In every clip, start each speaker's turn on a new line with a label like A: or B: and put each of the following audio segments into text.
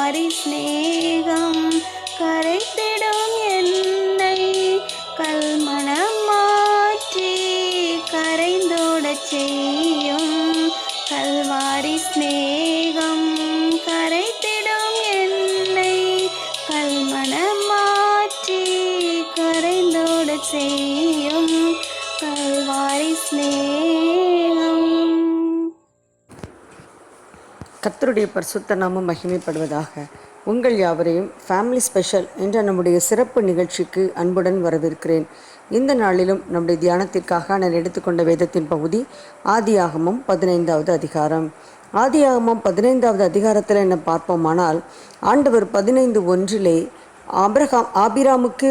A: கல்வாரி ஸ்நேகம் கரைத்த
B: கத்தருடைய பரிசுத்த நாமம் மகிமைப்படுவதாக உங்கள் யாவரையும் ஃபேமிலி ஸ்பெஷல் என்ற நம்முடைய சிறப்பு நிகழ்ச்சிக்கு அன்புடன் வரவேற்கிறேன். இந்த நாளிலும் நம்முடைய தியானத்திற்காக நான் எடுத்துக்கொண்ட வேதத்தின் பகுதி ஆதியாகமும் பதினைந்தாவது அதிகாரம். ஆதியாகமம் பதினைந்தாவது அதிகாரத்தில் என்ன பார்ப்போமானால் ஆண்டவர் பதினைந்து ஒன்றிலே ஆபிரகாம் ஆபிராமுக்கு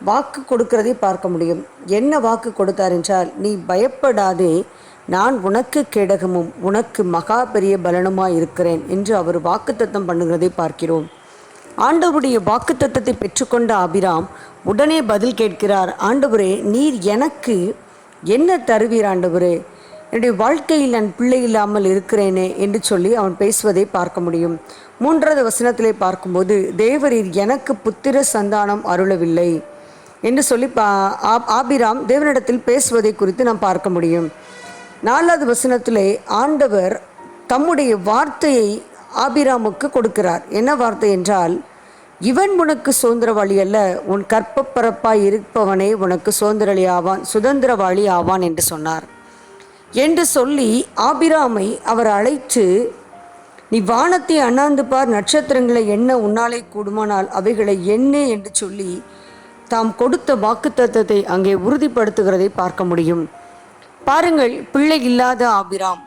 B: வாக்கு கொடுக்கிறதை பார்க்க முடியும். என்ன வாக்கு கொடுத்தார் என்றால் நீ பயப்படாதே நான் உனக்கு கேடகமும் உனக்கு மகா பெரிய பலனுமாய் இருக்கிறேன் என்று அவர் வாக்குத்தத்தம் பண்ணுகிறதை பார்க்கிறோம். ஆண்டவருடைய வாக்குத்தத்தத்தை பெற்றுக்கொண்ட ஆபிராம் உடனே பதில் கேட்கிறார் ஆண்டவரே நீர் எனக்கு என்ன தருவீர் ஆண்டவரே? என்னுடைய வாழ்க்கையில் நான் பிள்ளை இல்லாமல் இருக்கிறேனே? என்று சொல்லி அவன் பேசுவதை பார்க்க முடியும். மூன்றாவது வசனத்திலே பார்க்கும்போது தேவரீர் எனக்கு புத்திர சந்தானம் அருளவில்லை என்று சொல்லி பா ஆபிராம் தேவனிடத்தில் பேசுவதை குறித்து நாம் பார்க்க முடியும். நாலாவது வசனத்திலே ஆண்டவர் தம்முடைய வார்த்தையை ஆபிராமுக்கு கொடுக்கிறார். என்ன வார்த்தை என்றால் இவன் உனக்கு சுதந்திரவாளி அல்ல உன் கற்பப்பரப்பாய் இருப்பவனே உனக்கு சுதந்திரவாளி ஆவான் சுதந்திரவாளி ஆவான் என்று சொன்னார். என்று சொல்லி ஆபிராமை அவர் அழைத்து நீ வானத்தை அண்ணாந்து பார் நட்சத்திரங்களை என்ன உன்னாலே கூடுமானால் அவைகளை என்ன என்று சொல்லி தாம் கொடுத்த வாக்குத்தத்தத்தை அங்கே உறுதிப்படுத்துகிறதை பார்க்க முடியும். பாருங்கள் பிள்ளை இல்லாத ஆபிராம்.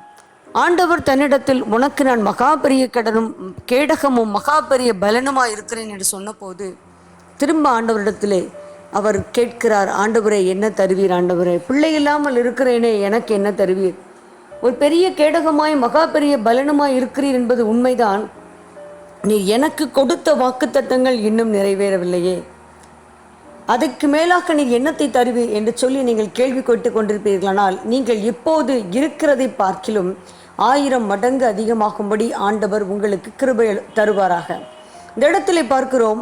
B: ஆண்டவர் தன்னிடத்தில் உனக்கு நான் மகா பெரிய கடனும் கேடகமும் மகா பெரிய பலனுமா இருக்கிறேன் என்று சொன்னபோது திரும்ப ஆண்டவரிடத்திலே அவர் கேட்கிறார் ஆண்டவரே என்ன தருவீர் ஆண்டவரே? பிள்ளை இல்லாமல் இருக்கிறேனே எனக்கு என்ன தருவீர்? ஒரு பெரிய கேடகமாய் மகா பெரிய பலனுமாய் இருக்கிறீர் என்பது உண்மைதான். நீ எனக்கு கொடுத்த வாக்குத்தத்தங்கள் இன்னும் நிறைவேறவில்லையே. அதுக்கு மேலாக நீ என்னத்தை தருவீர் என்று சொல்லி நீங்கள் கேள்வி கேட்டு கொண்டிருப்பீர்களானால் நீங்கள் இப்போது இருக்கிறதை பார்க்கிலும் ஆயிரம் மடங்கு அதிகமாகும்படி ஆண்டவர் உங்களுக்கு கிருபை தருவாராக. இந்த இடத்துல பார்க்கிறோம்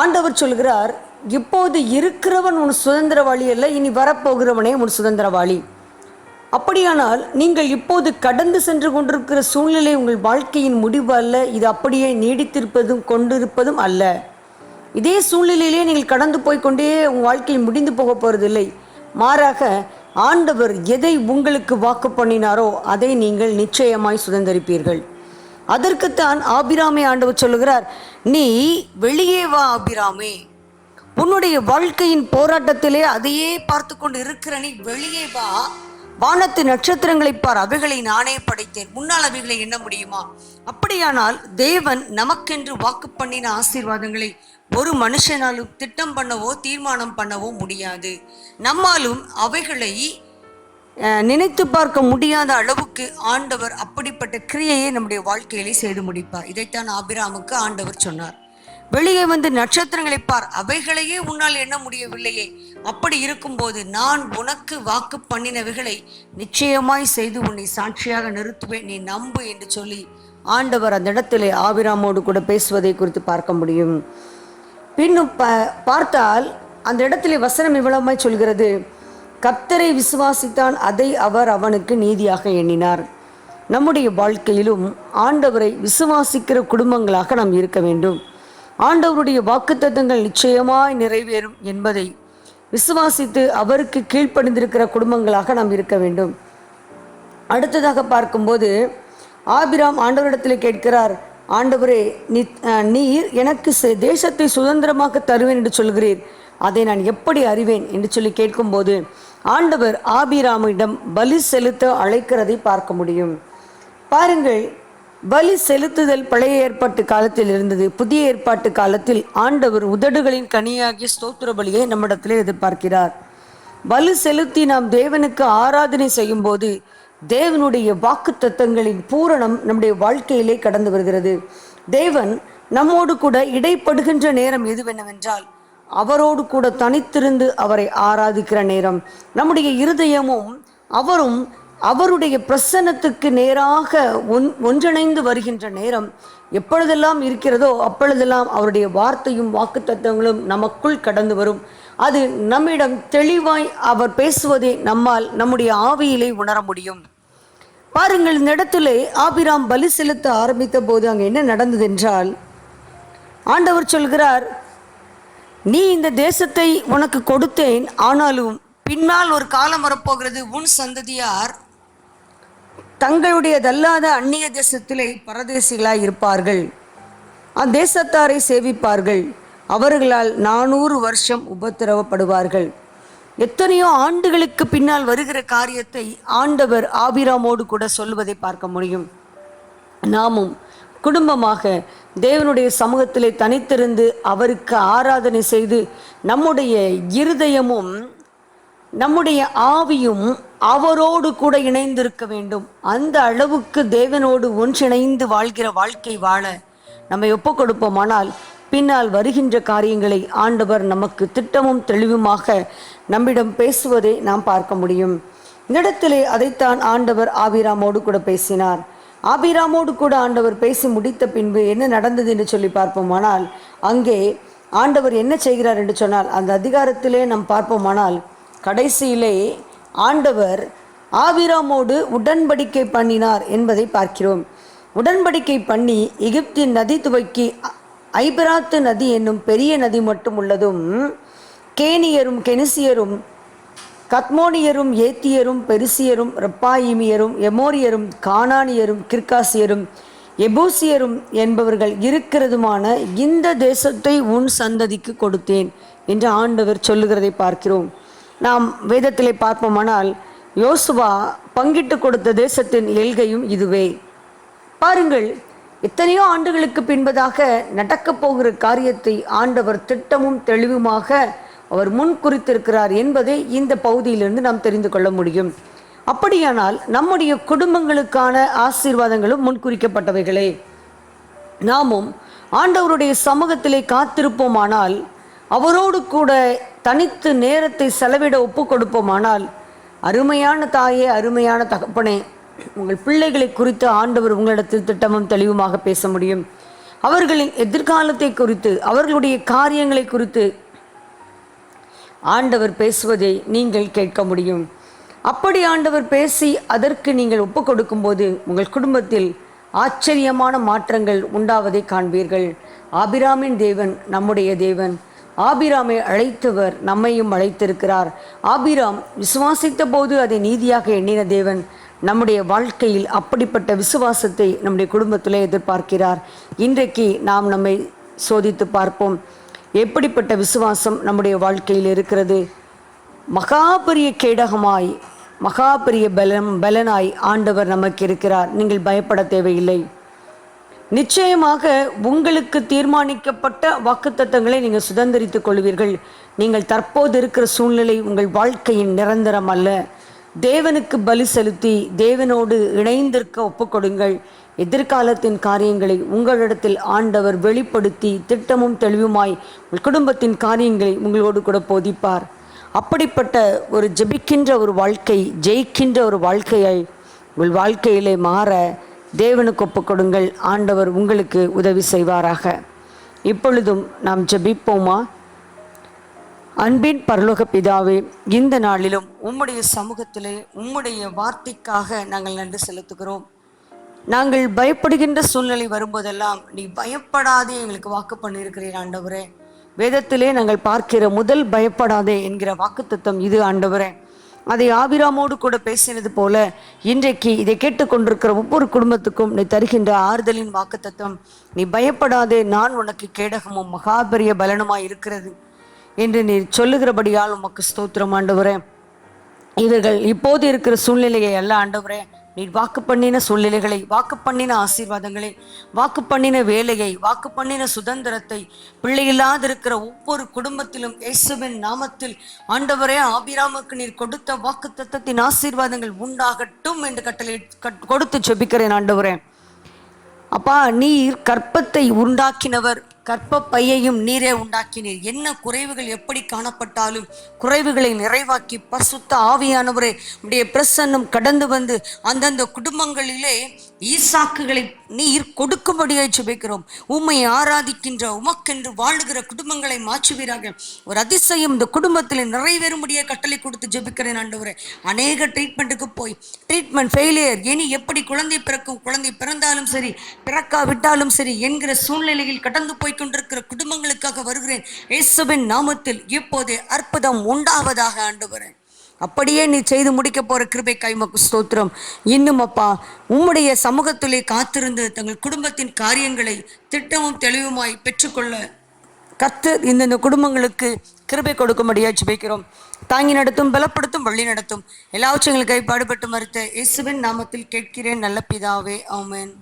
B: ஆண்டவர் சொல்கிறார் இப்போது இருக்கிறவன் உன் சுதந்திரவாளி அல்ல இனி வரப்போகிறவனே உன் சுதந்திரவாளி. அப்படியானால் நீங்கள் இப்போது கடந்து சென்று கொண்டிருக்கிற சூழ்நிலை உங்கள் வாழ்க்கையின் முடிவு அல்ல இது அப்படியே நீடித்திருப்பதும் கொண்டிருப்பதும் அல்ல. இதே சூழ்நிலையிலே நீங்கள் கடந்து போய் கொண்டே உங்கள் வாழ்க்கை முடிந்து போக போறதில்லை. மாறாக ஆண்டவர் எதை உங்களுக்கு வாக்கு பண்ணினாரோ அதை நீங்கள் நிச்சயமாய் சுதந்தரிப்பீர்கள். அதற்குத்தான் ஆபிராமே ஆண்டவர் சொல்லுகிறார் நீ வெளியே வா ஆபிராமே. உன்னுடைய வாழ்க்கையின் போராட்டத்திலே அதையே பார்த்து கொண்டு இருக்கிற நீ வெளியே வா. வானத்து நட்சத்திரங்களை பார் அவைகளை நானே படைத்தேன். முன்னால் அவைகளை எண்ண முடியுமா? அப்படியானால் தேவன் நமக்கென்று வாக்கு பண்ணின ஆசீர்வாதங்களை ஒரு மனுஷனாலும் திட்டம் பண்ணவோ தீர்மானம் பண்ணவோ முடியாது. நம்மாலும் அவைகளை நினைத்து பார்க்க முடியாத அளவுக்கு ஆண்டவர் அப்படிப்பட்ட கிரியையை நம்முடைய வாழ்க்கையிலே செய்து முடிப்பார். இதைத்தான் ஆபிராமுக்கு ஆண்டவர் சொன்னார். வெளியே வந்து நட்சத்திரங்களை பார். அவைகளையே உன்னால் எண்ண முடியவில்லையே. அப்படி இருக்கும்போது நான் உனக்கு வாக்கு பண்ணினவைகளை நிச்சயமாய் செய்து உன்னை சாட்சியாக நிறுத்துவேன். நீ நம்பு என்று சொல்லி ஆண்டவர் அந்த இடத்திலே ஆபிராமோடு கூட பேசுவதை குறித்து பார்க்க முடியும். பின்னும் ப பார்த்தால் அந்த இடத்திலே வசனம் இவ்வளவுமாய் சொல்கிறது. கர்த்தரை விசுவாசித்தான் அதை அவர் அவனுக்கு நீதியாக எண்ணினார். நம்முடைய வாழ்க்கையிலும் ஆண்டவரை விசுவாசிக்கிற குடும்பங்களாக நாம் இருக்க வேண்டும். ஆண்டவருடைய வாக்குத்தத்தங்கள் நிச்சயமாய் நிறைவேறும் என்பதை விசுவாசித்து அவருக்கு கீழ்ப்படிந்திருக்கிற குடும்பங்களாக நாம் இருக்க வேண்டும். அடுத்ததாக பார்க்கும்போது ஆபிராம் ஆண்டவரிடத்தில் கேட்கிறார் ஆண்டவரே நீர் எனக்கு தேசத்தை சுதந்திரமாக தருவேன் என்று சொல்கிறீர். அதை நான் எப்படி அறிவேன்? என்று சொல்லி கேட்கும்போது ஆண்டவர் ஆபிராமிடம் பலி செலுத்த அழைக்கிறதை பார்க்க முடியும். பாருங்கள் பலி செலுத்துதல் பழைய ஏற்பாட்டு காலத்தில் இருந்தது. புதிய ஏற்பாட்டு காலத்தில் ஆண்டவர் உதடுகளின் கனியாகிய ஸ்தோத்திர பலியை நம்மிடத்திலே எதிர்பார்க்கிறார். பலி செலுத்தி நாம் தேவனுக்கு ஆராதனை செய்யும் போது தேவனுடைய வாக்கு தத்தங்களின் பூரணம் நம்முடைய வாழ்க்கையிலே கடந்து வருகிறது. தேவன் நம்மோடு கூட இடைப்படுகின்ற நேரம் எதுவென்னவென்றால் அவரோடு கூட தனித்திருந்து அவரை ஆராதிக்கிற நேரம். நம்முடைய இருதயமும் அவரும் அவருடைய பிரசன்னத்துக்கு நேராக ஒன் ஒன்றிணைந்து வருகின்ற நேரம் எப்பொழுதெல்லாம் இருக்கிறதோ அப்பொழுதெல்லாம் அவருடைய வார்த்தையும் வாக்குத்தத்தங்களும் நமக்குள் கடந்து வரும். அது நம்மிடம் தெளிவாய் அவர் பேசுவதை நம்மால் நம்முடைய ஆவியிலே உணர முடியும். பாருங்கள் இந்த இடத்திலே ஆபிராம் பலி செலுத்த ஆரம்பித்த போது அங்கே என்ன நடந்தது என்றால் ஆண்டவர் சொல்கிறார் நீ இந்த தேசத்தை உனக்கு கொடுத்தேன் ஆனாலும் பின்னால் ஒரு காலம் வரப்போகிறது உன் சந்ததியார் தங்களுடையதல்லாத அந்நிய தேசத்திலே பரதேசிகளாய் இருப்பார்கள். அத்தேசத்தாரை சேவிப்பார்கள். அவர்களால் நானூறு வருஷம் உபத்திரவப்படுவார்கள். எத்தனையோ ஆண்டுகளுக்கு பின்னால் வருகிற காரியத்தை ஆண்டவர் ஆபிராமோடு கூட சொல்வதை பார்க்க முடியும். நாமும் குடும்பமாக தேவனுடைய சமூகத்திலே தனித்திருந்து அவருக்கு ஆராதனை செய்து நம்முடைய இருதயமும் நம்முடைய ஆவியும் அவரோடு கூட இணைந்திருக்க வேண்டும். அந்த அளவுக்கு தேவனோடு ஒன்றிணைந்து வாழ்கிற வாழ்க்கை வாழ நம்மை ஒப்பு கொடுப்போமானால் பின்னால் வருகின்ற காரியங்களை ஆண்டவர் நமக்கு திட்டமும் தெளிவுமாக நம்மிடம் பேசுவதை நாம் பார்க்க முடியும். இந்த இடத்திலே அதைத்தான் ஆண்டவர் ஆபிராமோடு கூட பேசினார். ஆபிராமோடு கூட ஆண்டவர் பேசி முடித்த பின்பு என்ன நடந்தது என்று சொல்லி பார்ப்போமானால் அங்கே ஆண்டவர் என்ன செய்கிறார் என்று சொன்னால் அந்த அதிகாரத்திலே நாம் பார்ப்போமானால் கடைசியிலே ஆண்டவர் ஆபிராமோடு உடன்படிக்கை பண்ணினார் என்பதை பார்க்கிறோம். உடன்படிக்கை பண்ணி எகிப்தின் நதி துவக்கி ஐபராத்து நதி என்னும் பெரிய நதி மட்டும் உள்ளதும் கேனியரும் கெனிசியரும் கத்மோனியரும் ஏத்தியரும் பெருசியரும் ரப்பாயிமியரும் எமோரியரும் கானானியரும் கிர்காசியரும் எபூசியரும் என்பவர்கள் இருக்கிறதுமான இந்த தேசத்தை உன் சந்ததிக்கு கொடுத்தேன் என்று ஆண்டவர் சொல்லுகிறதை பார்க்கிறோம். நாம் வேதத்திலே பார்ப்போமானால் யோசுவா பங்கிட்டு கொடுத்த தேசத்தின் எல்கையும் இதுவே. பாருங்கள் எத்தனையோ ஆண்டுகளுக்கு பின்பதாக நடக்கப் போகிற காரியத்தை ஆண்டவர் திட்டமும் தெளிவுமாக அவர் முன் குறித்திருக்கிறார் என்பதை இந்த பகுதியிலிருந்து நாம் தெரிந்து கொள்ள முடியும். அப்படியானால் நம்முடைய குடும்பங்களுக்கான ஆசீர்வாதங்களும் முன்குறிக்கப்பட்டவைகளே நாமும் ஆண்டவருடைய சமூகத்திலே காத்திருப்போமானால் அவரோடு கூட தனித்து நேரத்தை செலவிட ஒப்பு கொடுப்போமானால் அருமையான தாயே அருமையான தகப்பனே உங்கள் பிள்ளைகளை குறித்து ஆண்டவர் உங்களிடத்தில் திட்டமும் தெளிவுமாக பேச முடியும். அவர்களின் எதிர்காலத்தை குறித்து அவர்களுடைய காரியங்களை குறித்து ஆண்டவர் பேசுவதை நீங்கள் கேட்க முடியும். அப்படி ஆண்டவர் பேசி அதற்கு நீங்கள் ஒப்பு கொடுக்கும்போது உங்கள் குடும்பத்தில் ஆச்சரியமான மாற்றங்கள் உண்டாவதை காண்பீர்கள். ஆபிராமின் தேவன் நம்முடைய தேவன். ஆபிராமை அழைத்தவர் நம்மையும் அழைத்திருக்கிறார். ஆபிராம் விசுவாசித்த போது அதை நீதியாக எண்ணின தேவன் நம்முடைய வாழ்க்கையில் அப்படிப்பட்ட விசுவாசத்தை நம்முடைய குடும்பத்திலே எதிர்பார்க்கிறார். இன்றைக்கு நாம் நம்மை சோதித்து பார்ப்போம். எப்படிப்பட்ட விசுவாசம் நம்முடைய வாழ்க்கையில் இருக்கிறது? மகா பெரிய கேடகமாய் மகா பெரிய பலம் பலனாய் ஆண்டவர் நமக்கு இருக்கிறார். நீங்கள் பயப்பட தேவையில்லை. நிச்சயமாக உங்களுக்கு தீர்மானிக்கப்பட்ட வாக்குத்தத்தங்களை நீங்கள் சுதந்திரித்துக் கொள்வீர்கள். நீங்கள் தற்போது இருக்கிற சூழ்நிலை உங்கள் வாழ்க்கையின் நிரந்தரம் அல்ல. தேவனுக்கு பலி செலுத்தி தேவனோடு இணைந்திருக்க ஒப்புக்கொடுங்கள். எதிர்காலத்தின் காரியங்களை உங்களிடத்தில் ஆண்டவர் வெளிப்படுத்தி திட்டமும் தெளிவுமாய் உங்கள் குடும்பத்தின் காரியங்களை உங்களோடு கூட போதிப்பார். அப்படிப்பட்ட ஒரு ஜெபிக்கின்ற ஒரு வாழ்க்கை ஜெயிக்கின்ற ஒரு வாழ்க்கையை உங்கள் வாழ்க்கையிலே மாற தேவனுக்கு ஒப்புக்கொடுங்கள். ஆண்டவர் உங்களுக்கு உதவி செய்வாராக. இப்பொழுதும் நாம் ஜபிப்போமா? அன்பின் பரலோக பிதாவே இந்த நாளிலும் உம்முடைய சமூகத்திலே உம்முடைய வார்த்தைக்காக நாங்கள் நன்றி செலுத்துகிறோம். நாங்கள் பயப்படுகின்ற சூழ்நிலை வரும்போதெல்லாம் நீ பயப்படாதே எங்களுக்கு வாக்கு பண்ணியிருக்கிறீர் ஆண்டவரே. வேதத்திலே நாங்கள் பார்க்கிற முதல் பயப்படாதே என்கிற வாக்குத்தத்தம் இது ஆண்டவரே. அதை ஆபிராமோடு கூட பேசினது போல இன்றைக்கு இதை கேட்டுக்கொண்டிருக்கிற ஒவ்வொரு குடும்பத்துக்கும் நீ தருகின்ற ஆறுதலின் வாக்குத்தத்தம். நீ பயப்படாதே நான் உனக்கு கேடகமும் மகாபெரிய பலனுமாய் இருக்கிறது என்று நீ சொல்லுகிறபடியால் உமக்கு ஸ்தோத்திரம் ஆண்டவரே. இவர்கள் இப்போது இருக்கிற சூழ்நிலையை அல்ல ஆண்டவரே. நீர் வாக்கு பண்ணின சூழ்நிலைகளை வாக்கு பண்ணின ஆசீர்வாதங்களை வாக்கு பண்ணின வேலையை வாக்கு பண்ணின சுதந்திரத்தை பிள்ளையில்லாதிருக்கிற ஒவ்வொரு குடும்பத்திலும் இயேசுவின் நாமத்தில் ஆண்டவரே ஆபிராமுக்கு நீர் கொடுத்த வாக்கு தத்தத்தின் ஆசீர்வாதங்கள் உண்டாகட்டும் என்று கட்டளை கட்- கொடுத்து செபிக்கிறேன் ஆண்டவரே. அப்பா நீர் கற்பத்தை உண்டாக்கினவர் கற்ப பையையும் நீரே உண்டாக்கினீர். என்ன குறைவுகள் எப்படி காணப்பட்டாலும் குறைவுகளை நிறைவாக்கி பசுத்த ஆவியானவரே உடைய பிரசன்னம் கடந்து வந்து அந்தந்த குடும்பங்களிலே ஈசாக்குகளை நீர் கொடுக்கும்படியாய் சுபிக்கிறோம் உம்மை ஆராதிக்கின்ற உமக்கென்று வாழுகிற குடும்பங்களை மாற்றுவீராக. ஒரு அதிசயம் இந்த குடும்பத்தில் நிறைவேறும்படியாக கட்டளை கொடுத்து ஜெபிக்கிறேன் ஆண்டவரே. அநேக ட்ரீட்மெண்ட்டுக்கு போய் ட்ரீட்மெண்ட் ஃபெயிலியர் இனி எப்படி குழந்தை பிறக்கும் குழந்தை பிறந்தாலும் சரி பிறக்காவிட்டாலும் சரி என்கிற சூழ்நிலையில் கடந்து போய் கொண்டிருக்கிற குடும்பங்களுக்காக வருகிறேன். இயேசுவின் நாமத்தில் இப்போதே அற்புதம் உண்டாவதாக ஆண்டவரே அப்படியே நீ செய்து முடிக்க போற கிருபை கைமக்கு ஸ்தோத்திரம். இன்னும் அப்பா உம்முடைய சமூகத்திலே காத்திருந்து தங்கள் குடும்பத்தின் காரியங்களை திட்டமும் தெளிவுமாய் பெற்றுக்கொள்ள கத்து இந்தந்த குடும்பங்களுக்கு கிருபை கொடுக்கும்படியா ஜிபிக்கிறோம். தாங்கி நடத்தும் பலப்படுத்தும் வழி நடத்தும். எல்லாவற்றையும் கைப்பாடுபட்டு பாடுபட்டு மறுத்த இயேசுவின் நாமத்தில் கேட்கிறேன் நல்ல பிதாவே ஆமென்.